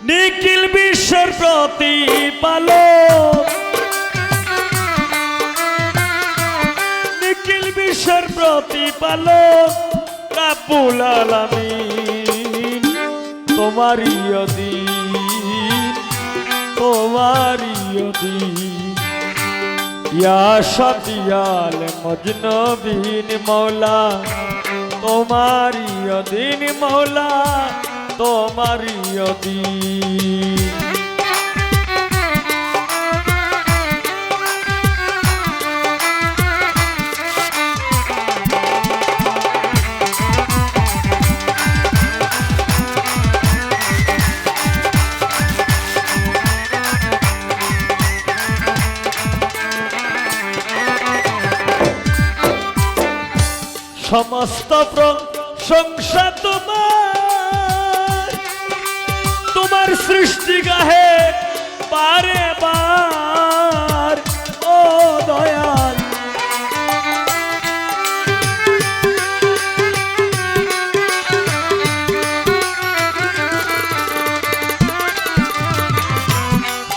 নিখিল বিশ্বের প্রতি প্রতিপালক নিখিল বিশ্বের প্রতি প্রতিপালক রাব্বুল আলামিন, তোমারই অধীন, তোমারই ইয়া সতিয়াল মজনবিন মৌলা তোমারই অধীন মৌলা তোমারই অধীন সমস্ত প্রশংসা গাহে বারে বার ও দয়াল।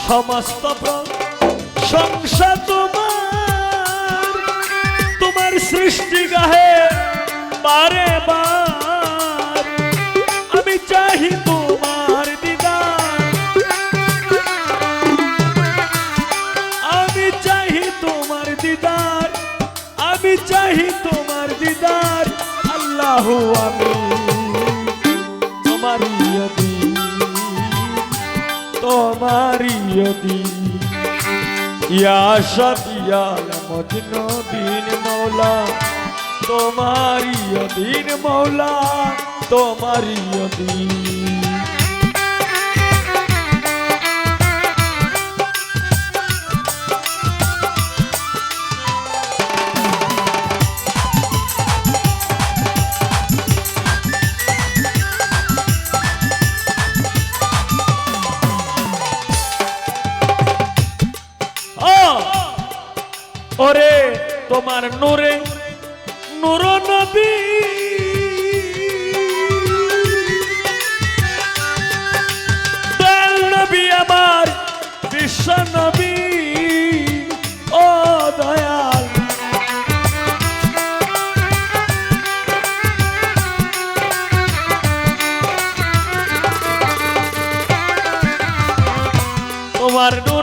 সমস্ত প্রশংসা তোমার তোমার সৃষ্টি গাহে বারে বার আমি তোমার তোমারই অধীন ইয়া সতিয়াল মজনবিন মৌলা তোমারি অধীন মৌলা তোমারি অধীন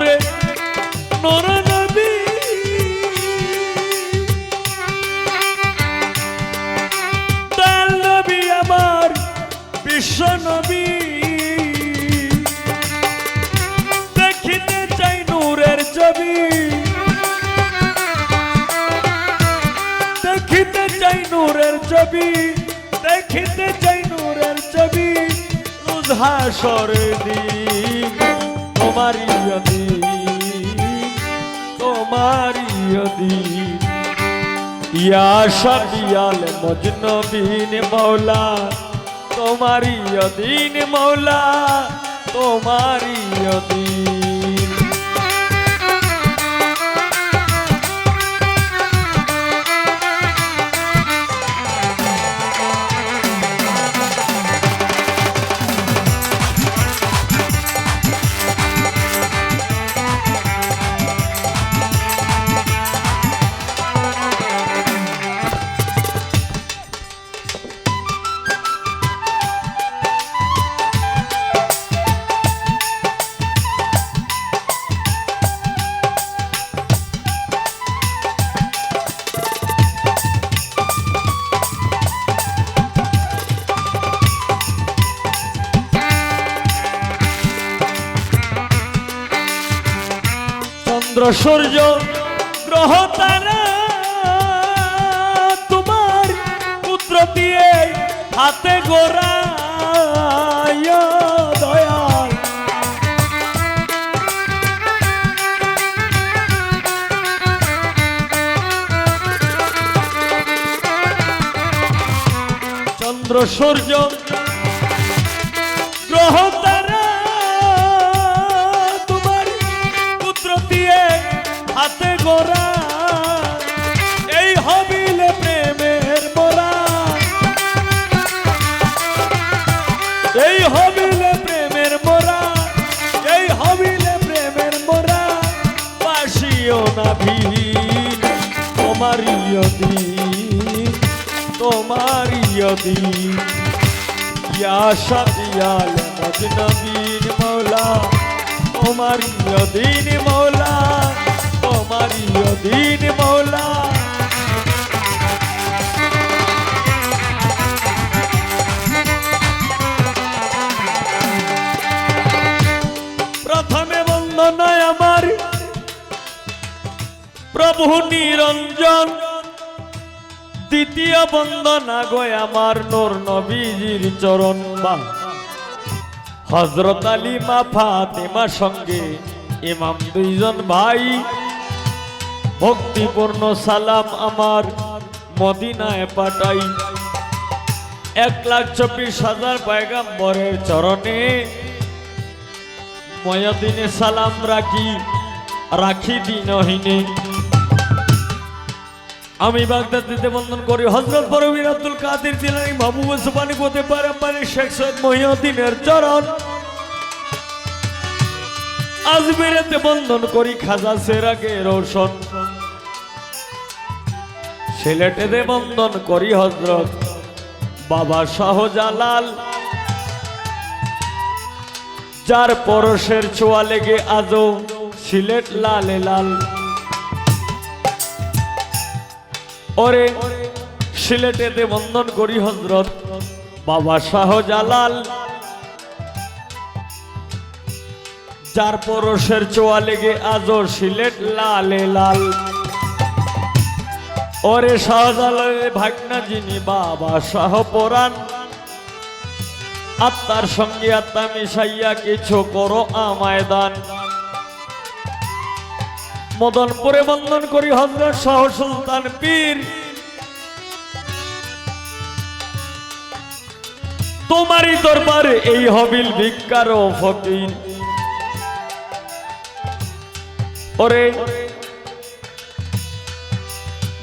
তোমার নূরে নূর নবী। দয়াল নবী আমার, বিশ্ব নবী। দেখিতে দেখিতে চাই নূরের ছবি, দেখিতে চাই নূরের ছবি। রোজ হাসরে দিন তোমারই অধীন মজনবিন মৌলা তোমারি অধীন মৌলা তোমারি অধীন চন্দ্র সূর্য গ্রহ তারা তোমার পুত্র দিয়ে হাতে চন্দ্র সূর্য গ্রহ তোমারই অধীন তোমারই অধীন। ইয়া শাদিয়াল মজনবীন মৌলা তোমারই অধীন মৌলা তোমারই অধীন মৌলা। প্রভু নিরঞ্জন। দ্বিতীয় বন্দনা গয় আমার নোর নবীজির চরণ বা হজরত আলী মা ফাতেমা সঙ্গে ইমাম দুইজন ভাই। ভক্তিপূর্ণ সালাম আমার মদিনায় পাঠাই। এক লাখ চব্বিশ হাজার পয়গাম্বরের চরণে ময়দিনে সালাম রাখি রাখি দিনহীনে। আমি বাগদাদ দিতে বন্ধন করি। হজরত বরবীর আব্দুল কাদের দিলানি মাহবুব সুবানি কোতে পারে শেখ সৈয়দ মহিউদ্দিনের চরণ। আজমিরেতে বন্ধন করি খাজা সেরাকে রোশন। সিলেটেতে বন্ধন করি হজরত বাবা শাহজালাল। যার পরশের ছোঁয়া লেগে আজও সিলেট লালে লাল। ওরে সিলেটেতে বন্ধন করি হজরত বাবা শাহজালাল। যার পরশের চোয়া লেগে আজও সিলেট লালে লাল। ওরে শাহজালালের ভাগনা যিনি বাবা শাহ পরাণ। আত্মার সঙ্গে আত্মা মিশাইয়া কিছু করো আমায় দান। মদনপুরে বন্ধন করি হজরত শাহ সুলতান পীর। তোমারই দরবারে এই হবিল ভিক্ষার ও ফকির। ওরে,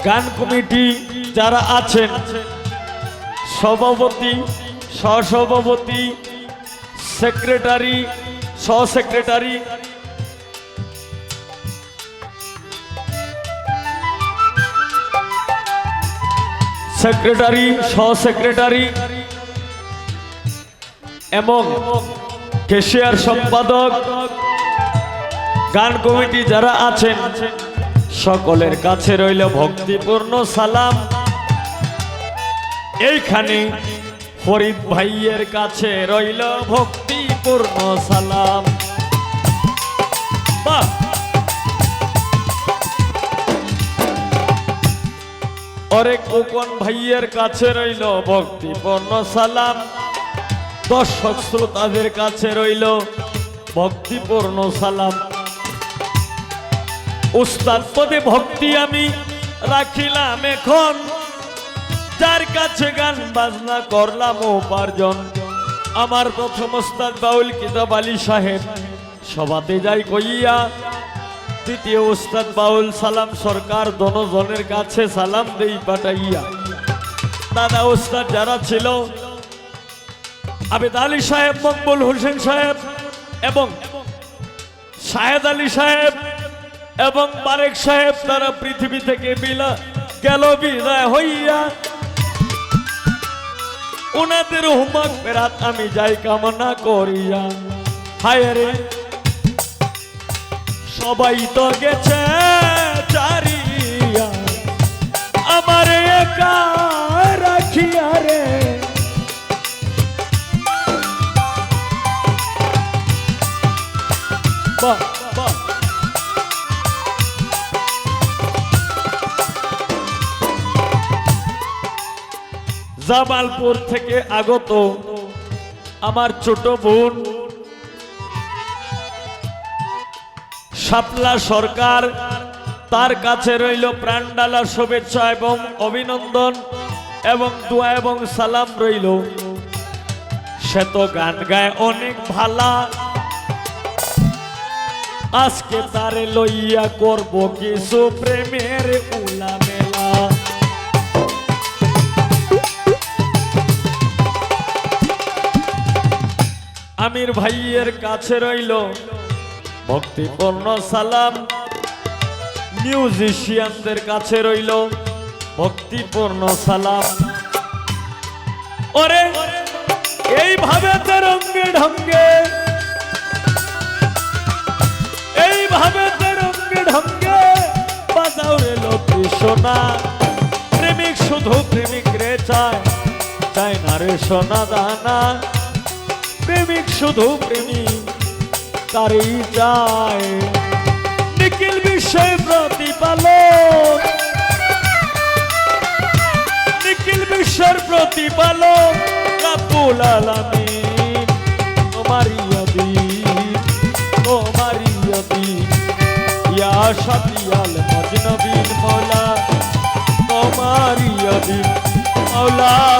গান কমিটি যারা আছেন, সভাপতি, সহসভাপতি, সেক্রেটারি সহ সেক্রেটারি সেক্রেটারি সহ সেক্রেটারি এবং কেশিয়ার সম্পাদক, গান কমিটি যারা আছেন, সকলের কাছে রইল ভক্তিপূর্ণ সালাম। এইখানে ফরিদ ভাইয়ের কাছে রইল ভক্তিপূর্ণ সালাম। বাহ! অরে কোকন ভাইয়ের কাছে রইল ভক্তিপূর্ণ সালাম। দর্শক শ্রোতাদের কাছে রইল ভক্তিপূর্ণ সালাম। উস্তাদ পদে ভক্তি আমি রাখিলাম এখন। যার কাছে গান বাজনা করলাম উপার্জন। আমার প্রথম ওস্তাদ বাউল কিতাব আলী সাহেব, সভাতে যাই কইয়া তৃতীয় ওস্তাদ বাউল সালাম, সরকার দনজনের কাছে সালাম দেই পাঠাইয়া। দাদা ওস্তাদ যারা ছিল, আবেদ আলী সাহেব, মকবুল হোসেন সাহেব এবং শাহেদ আলী সাহেব এবং বারেক সাহেব, তারা পৃথিবী থেকে বিলা গেল বিদায় হইয়া। ওনাদের হুমাক ফেরাত আমি যাই কামনা করিয়া। হায় রে! সবাই তো গেছে চারিয়া। আমার একা রাখিয়া রে। জামালপুর থেকে আগত আমার ছোট বোন শাপলা সরকার, তার কাছে রইল প্রাণডালা শুভেচ্ছা এবং অভিনন্দন এবং দোয়া এবং সালাম রইল। সে তো গান গায় অনেক ভালা। আজকে তারে লইয়া করব কিছু প্রেমের উলা মেলা আমির ভাইয়ের কাছে রইল ভক্তিপূর্ণ সালাম। মিউজিশিয়ানদের কাছে রইল ভক্তিপূর্ণ সালাম। ওরে, এইভাবে তে রঙ্গে ঢঙ্গে, এইভাবে তে রঙ্গে ঢঙ্গে বাজাও রে লক্ষ্মী সোনা। প্রেমিক শুধু প্রেমিক রে চায় চায় না রে সোনা দানা। প্রেমিক শুধু প্রেমিক তারই চায় নিখিল বিষয় প্রতিপালক। নিখিল বিশ্বের প্রতিপালক রাব্বুল আলামিন। তোমারই অধীন তোমারই অধীন। ইয়া শাফিয়াল মজনবিন মৌলা, তোমারই অধীন। মৌলা।